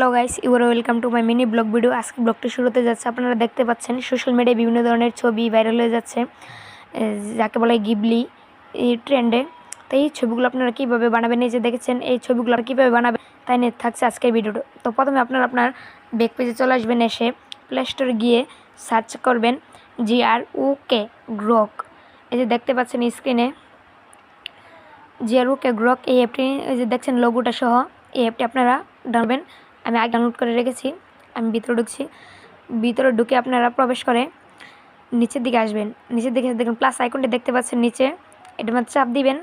Hello guys your welcome to my mini vlog video আজকে ব্লগটি শুরুতে যাচ্ছে। আপনারা দেখতে পাচ্ছেন সোশ্যাল মিডিয়ায় বিভিন্ন ধরনের ছবি ভাইরাল হয়ে যাচ্ছে। যাকে বলে গিবলি এই ট্রেন্ডে তো এই ছবিগুলো আপনারা কীভাবে বানাবেন? এই যে দেখেছেন, এই ছবিগুলো আর কীভাবে বানাবেন? তাই নিয়ে থাকছে আজকের ভিডিওটা তো প্রথমে আপনারা আপনার ব্যাক পেজে চলে আসবেন এসে প্লে স্টোরে গিয়ে সার্চ করবেন জি আর ও কে গ্রক এই যে দেখতে পাচ্ছেন স্ক্রিনে জিয়ারু কে গ্রক এই অ্যাপটি এই যে দেখছেন লোগোটা সহ, এই অ্যাপটি আপনারা ডাউনবেন আমি আগে ডাউনলোড করে রেখেছি, আমি ভিতরে ঢুকছি। ভিতরে ঢুকে আপনারা প্রবেশ করে, নিচের দিকে আসবেন। নিচের দিকে দেখবেন প্লাস আইকনটি দেখতে পাচ্ছেন নিচে। এটা মধ্যে চাপ দিবেন,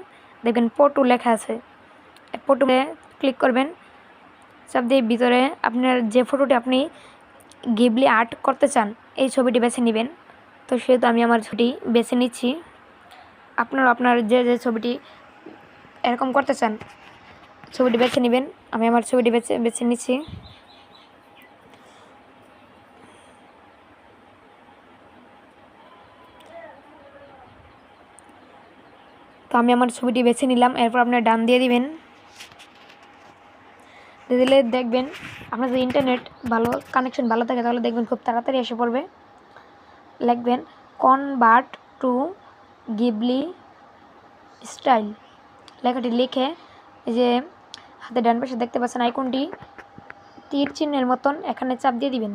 দেখবেন পটু লেখা আছে। পটুতে ক্লিক করবেন। চাপ দিয়ে ভিতরে আপনার যে ফটোটি আপনি গিবলি আর্ট করতে চান, এই ছবিটি বেছে নেবেন। তো সেহেতু আমি আমার ছবিটি বেছে নিচ্ছি। আপনারা আপনার যে যে ছবিটি এরকম করতে চান ছবিটি বেছে নেবেন। আমি আমার ছবিটি বেছে বেছে নিচ্ছি তো আমি আমার ছবিটি বেছে নিলাম। এরপর আপনার ডান দিয়ে দিবেন। দিলে দেখবেন আপনার যদি ইন্টারনেট ভালো কানেকশন ভালো থাকে, তাহলে দেখবেন খুব তাড়াতাড়ি এসে পড়বে। লিখবেন কনভার্ট টু গিবলি স্টাইল লেখাটি লিখে যে হাতে ডান পাশে দেখতে পাচ্ছেন আইকনটি। তীর চিহ্নের মতন এখানে চাপ দিয়ে দিবেন।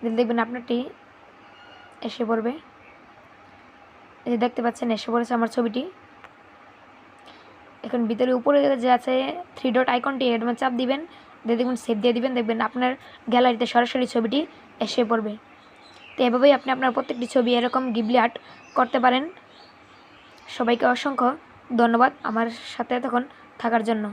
দিলে দেখবেন আপনারটি এসে পড়বে। এই যে দেখতে পাচ্ছেন, এসে পড়েছে আমার ছবিটি। এখন ভিতরে উপরে যে আছে থ্রি ডট আইকনটি এর মধ্যে চাপ দিবেন। দিয়ে দেখবেন সেভ দিয়ে দিবেন। দেখবেন আপনার গ্যালারিতে সরাসরি ছবিটি এসে পড়বে। তো এভাবেই আপনি আপনার প্রত্যেকটি ছবি এরকম গিবলি আর্ট করতে পারেন। সবাইকে অসংখ্য ধন্যবাদ আমার সাথে তখন থাকার জন্য।